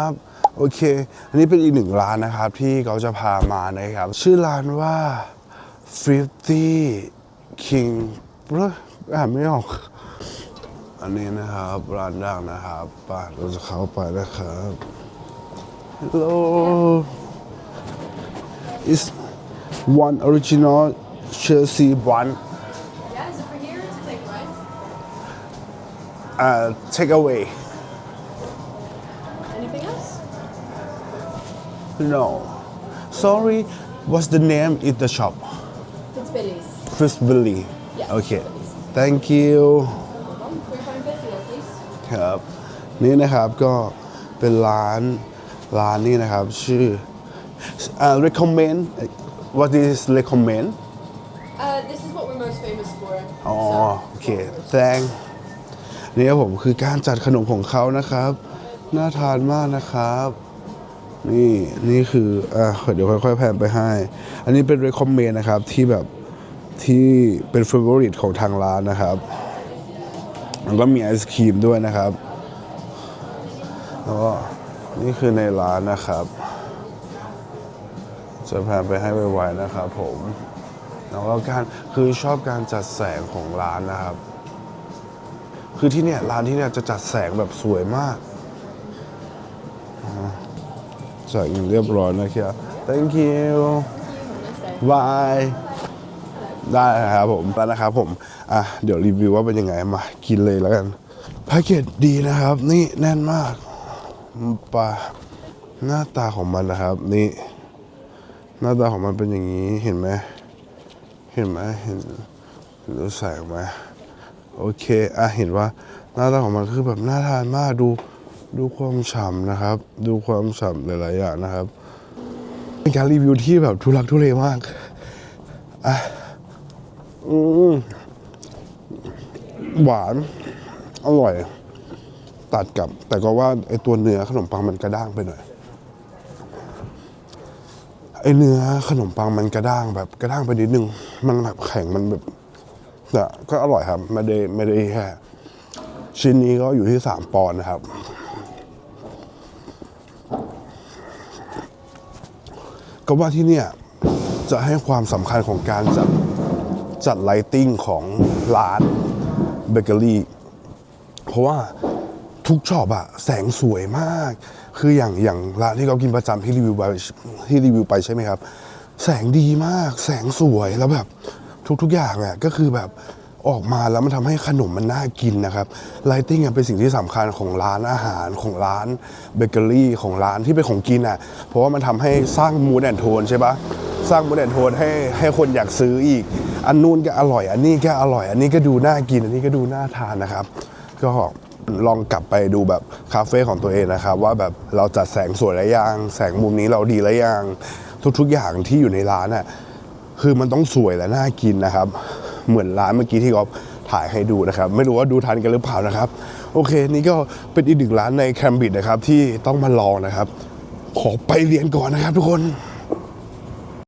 ครับโอเค อันนี้เป็นอีกหนึ่งร้านนะครับที่เขาจะพามานะครับ ชื่อร้านว่า 50 King เอ้ยอ่านไม่ออก อันนี้นะครับร้านดังนะครับไป่ะเราจะเข้าไปนะครับ Hello is one original Chelsea one Yeah, is it for here or to take away? uh, take away no sorry what's the name in the shop Fitzbilly's. Frisbee Yeah, okay Frisbee's. thank you Um, three pound fifty there, please. ครับนี่นะครับก็เป็นร้านร้านนี้นะครับชื่ออ่า recommend what is recommend Uh, this is what we're most famous for. อ๋อ so- โอเค thank นี่ครับผมคือการจัดขนมของเขานะครับ น่าทานมากนะครับ นี่นี่คืออะเดี๋ยวค่อยๆแพนไปให้ อันนี้เป็น recommend นะครับที่แบบที่เป็น favorite ของทางร้านนะครับแล้วก็มีไอศครีมด้วยนะครับแล้วก็นี่คือในร้านนะครับจะแพนไปให้ไวๆนะครับผมแล้วก็การคือชอบการจัดแสงของร้านนะครับ คือที่เนี่ยร้านที่เนี่ยจะจัดแสงแบบสวยมาก อ่าจ่ายเงินเรียบร้อยนะครับ thank you bye ได้ครับผมแล้วนะครับผม อะ เดี๋ยวรีวิวว่าเป็นยังไงมากินเลยแล้วกันแพ็กเกจดีนะครับ นี่แน่นมากปลาหน้าตาของมันนะครับ นี่ หน้าตาของมันเป็นอย่างนี้เห็นไหมเห็นไหมเห็นเห็นแสงไหมโอเค อะเห็นว่าหน้าตาของมันคือแบบน่าทานมากดู ดูความฉ่ำนะครับ ดูความฉ่ำหลายๆอย่างนะครับ เป็นการรีวิวที่แบบทุลักทุเลมากอะอืมหวาน อร่อย ตัดกับ แต่ก็ว่าไอตัวเนื้อขนมปังมันกระด้างไปหน่อยไอเนื้อขนมปังมันกระด้างแบบกระด้างไปนิดนึง มันแบบแข็งมันแบบแต่ก็อร่อยครับ ไม่ได้ไม่ได้แค่ชิ้นนี้ก็อยู่ที่สามปอนด์นะครับ ก็ว่าที่เนี่ยจะให้ความสำคัญของการจัดจัดไลติ้งของร้านเบเกอรี่ เพราะว่าทุกช็อปอะแสงสวยมาก คืออย่างอย่างร้านที่เรากินประจำที่รีวิวไปที่รีวิวไปใช่ไหมครับ แสงดีมาก แสงสวยแล้วแบบทุกๆอย่างอะก็คือแบบ ออกมาแล้วมันทำให้ขนมมันน่ากินนะครับไลติ้งเป็นสิ่งที่สำคัญของร้านอาหารของร้านเบเกอรี่ของร้านที่เป็นของกินอะเพราะว่ามันทำให้สร้างมูดแอนโทนใช่ปะสร้างมูดแอนโทนให้ให้คนอยากซื้ออีก อันนู้นก็อร่อย อันนี้ก็อร่อย อันนี้ก็ดูน่ากิน อันนี้ก็ดูน่าทานนะครับ ก็ลองกลับไปดูแบบคาเฟ่ของตัวเองนะครับ ว่าแบบเราจัดแสงสวยแล้วยัง แสงมุมนี้เราดีแล้วยัง ทุกๆอย่างที่อยู่ในร้านน่ะคือมันต้องสวยและน่ากินนะครับ เหมือนร้านเมื่อกี้ที่กอฟถ่ายให้ดูนะครับ ไม่รู้ว่าดูทันกันหรือเปล่านะครับ โอเค นี่ก็เป็นอีกหนึ่งร้านในแคมบริดจ์นะครับที่ต้องมาลองนะครับ ขอไปเรียนก่อนนะครับทุกคน